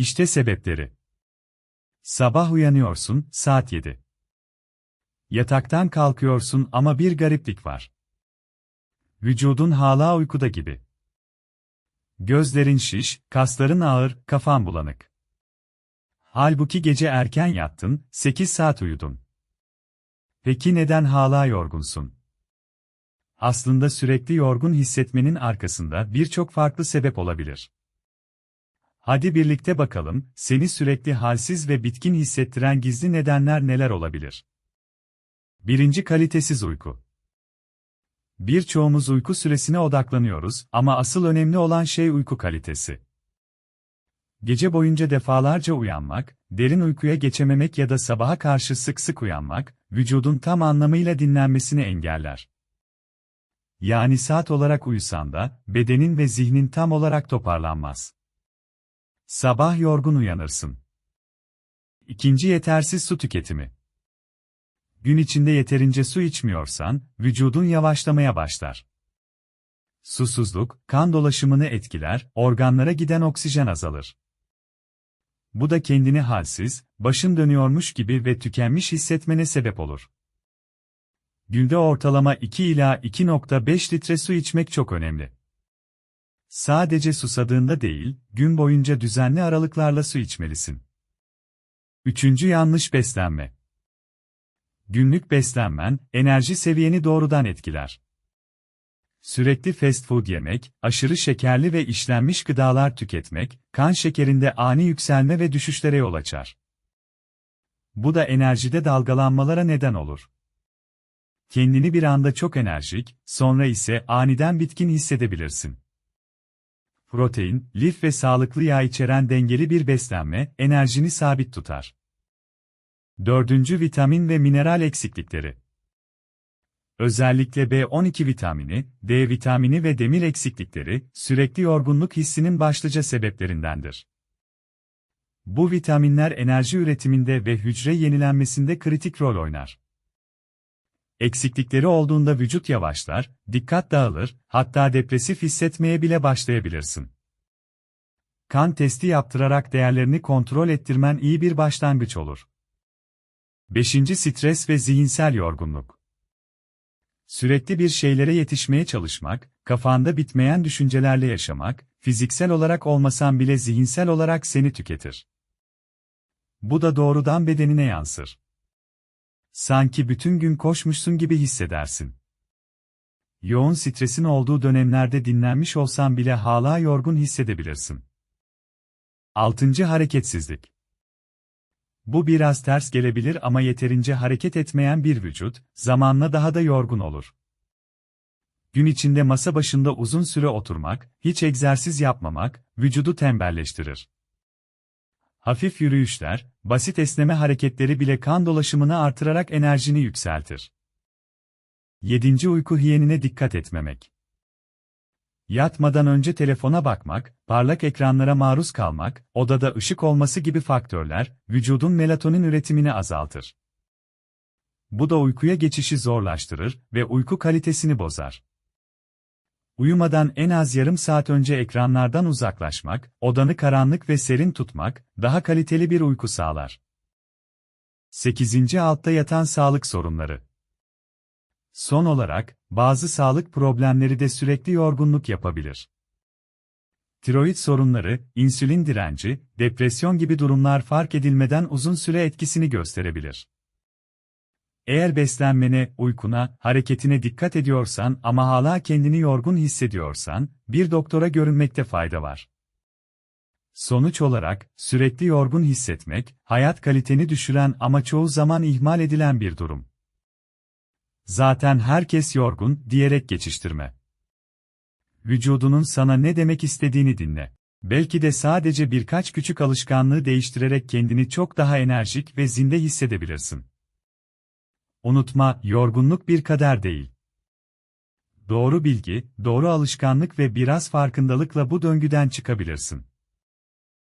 İşte sebepleri. Sabah uyanıyorsun, saat 7. Yataktan kalkıyorsun ama bir gariplik var. Vücudun hala uykuda gibi. Gözlerin şiş, kasların ağır, kafan bulanık. Halbuki gece erken yattın, 8 saat uyudun. Peki neden hala yorgunsun? Aslında sürekli yorgun hissetmenin arkasında birçok farklı sebep olabilir. Hadi birlikte bakalım, seni sürekli halsiz ve bitkin hissettiren gizli nedenler neler olabilir? Birinci kalitesiz uyku. Birçoğumuz uyku süresine odaklanıyoruz ama asıl önemli olan şey uyku kalitesi. Gece boyunca defalarca uyanmak, derin uykuya geçememek ya da sabaha karşı sık sık uyanmak, vücudun tam anlamıyla dinlenmesini engeller. Yani saat olarak uyusan da, bedenin ve zihnin tam olarak toparlanmaz. Sabah yorgun uyanırsın. İkinci yetersiz su tüketimi. Gün içinde yeterince su içmiyorsan, vücudun yavaşlamaya başlar. Susuzluk, kan dolaşımını etkiler, organlara giden oksijen azalır. Bu da kendini halsiz, başın dönüyormuş gibi ve tükenmiş hissetmene sebep olur. Günde ortalama 2 ila 2.5 litre su içmek çok önemli. Sadece susadığında değil, gün boyunca düzenli aralıklarla su içmelisin. Üçüncü yanlış beslenme. Günlük beslenmen, enerji seviyeni doğrudan etkiler. Sürekli fast food yemek, aşırı şekerli ve işlenmiş gıdalar tüketmek, kan şekerinde ani yükselme ve düşüşlere yol açar. Bu da enerjide dalgalanmalara neden olur. Kendini bir anda çok enerjik, sonra ise aniden bitkin hissedebilirsin. Protein, lif ve sağlıklı yağ içeren dengeli bir beslenme, enerjini sabit tutar. Dördüncü vitamin ve mineral eksiklikleri. Özellikle B12 vitamini, D vitamini ve demir eksiklikleri, sürekli yorgunluk hissinin başlıca sebeplerindendir. Bu vitaminler enerji üretiminde ve hücre yenilenmesinde kritik rol oynar. Eksiklikleri olduğunda vücut yavaşlar, dikkat dağılır, hatta depresif hissetmeye bile başlayabilirsin. Kan testi yaptırarak değerlerini kontrol ettirmen iyi bir başlangıç olur. 5. Stres ve zihinsel yorgunluk. Sürekli bir şeylere yetişmeye çalışmak, kafanda bitmeyen düşüncelerle yaşamak, fiziksel olarak olmasan bile zihinsel olarak seni tüketir. Bu da doğrudan bedenine yansır. Sanki bütün gün koşmuşsun gibi hissedersin. Yoğun stresin olduğu dönemlerde dinlenmiş olsan bile hala yorgun hissedebilirsin. 6. Hareketsizlik Bu biraz ters gelebilir ama yeterince hareket etmeyen bir vücut, zamanla daha da yorgun olur. Gün içinde masa başında uzun süre oturmak, hiç egzersiz yapmamak, vücudu tembelleştirir. Hafif yürüyüşler, basit esneme hareketleri bile kan dolaşımını artırarak enerjini yükseltir. 7. Uyku hiyenine dikkat etmemek. Yatmadan önce telefona bakmak, parlak ekranlara maruz kalmak, odada ışık olması gibi faktörler, vücudun melatonin üretimini azaltır. Bu da uykuya geçişi zorlaştırır ve uyku kalitesini bozar. Uyumadan en az yarım saat önce ekranlardan uzaklaşmak, odanı karanlık ve serin tutmak, daha kaliteli bir uyku sağlar. 8. Altta yatan sağlık sorunları. Son olarak, bazı sağlık problemleri de sürekli yorgunluk yapabilir. Tiroid sorunları, insülin direnci, depresyon gibi durumlar fark edilmeden uzun süre etkisini gösterebilir. Eğer beslenmene, uykuna, hareketine dikkat ediyorsan ama hala kendini yorgun hissediyorsan, bir doktora görünmekte fayda var. Sonuç olarak, sürekli yorgun hissetmek, hayat kaliteni düşüren ama çoğu zaman ihmal edilen bir durum. Zaten herkes yorgun, diyerek geçiştirme. Vücudunun sana ne demek istediğini dinle. Belki de sadece birkaç küçük alışkanlığı değiştirerek kendini çok daha enerjik ve zinde hissedebilirsin. Unutma, yorgunluk bir kader değil. Doğru bilgi, doğru alışkanlık ve biraz farkındalıkla bu döngüden çıkabilirsin.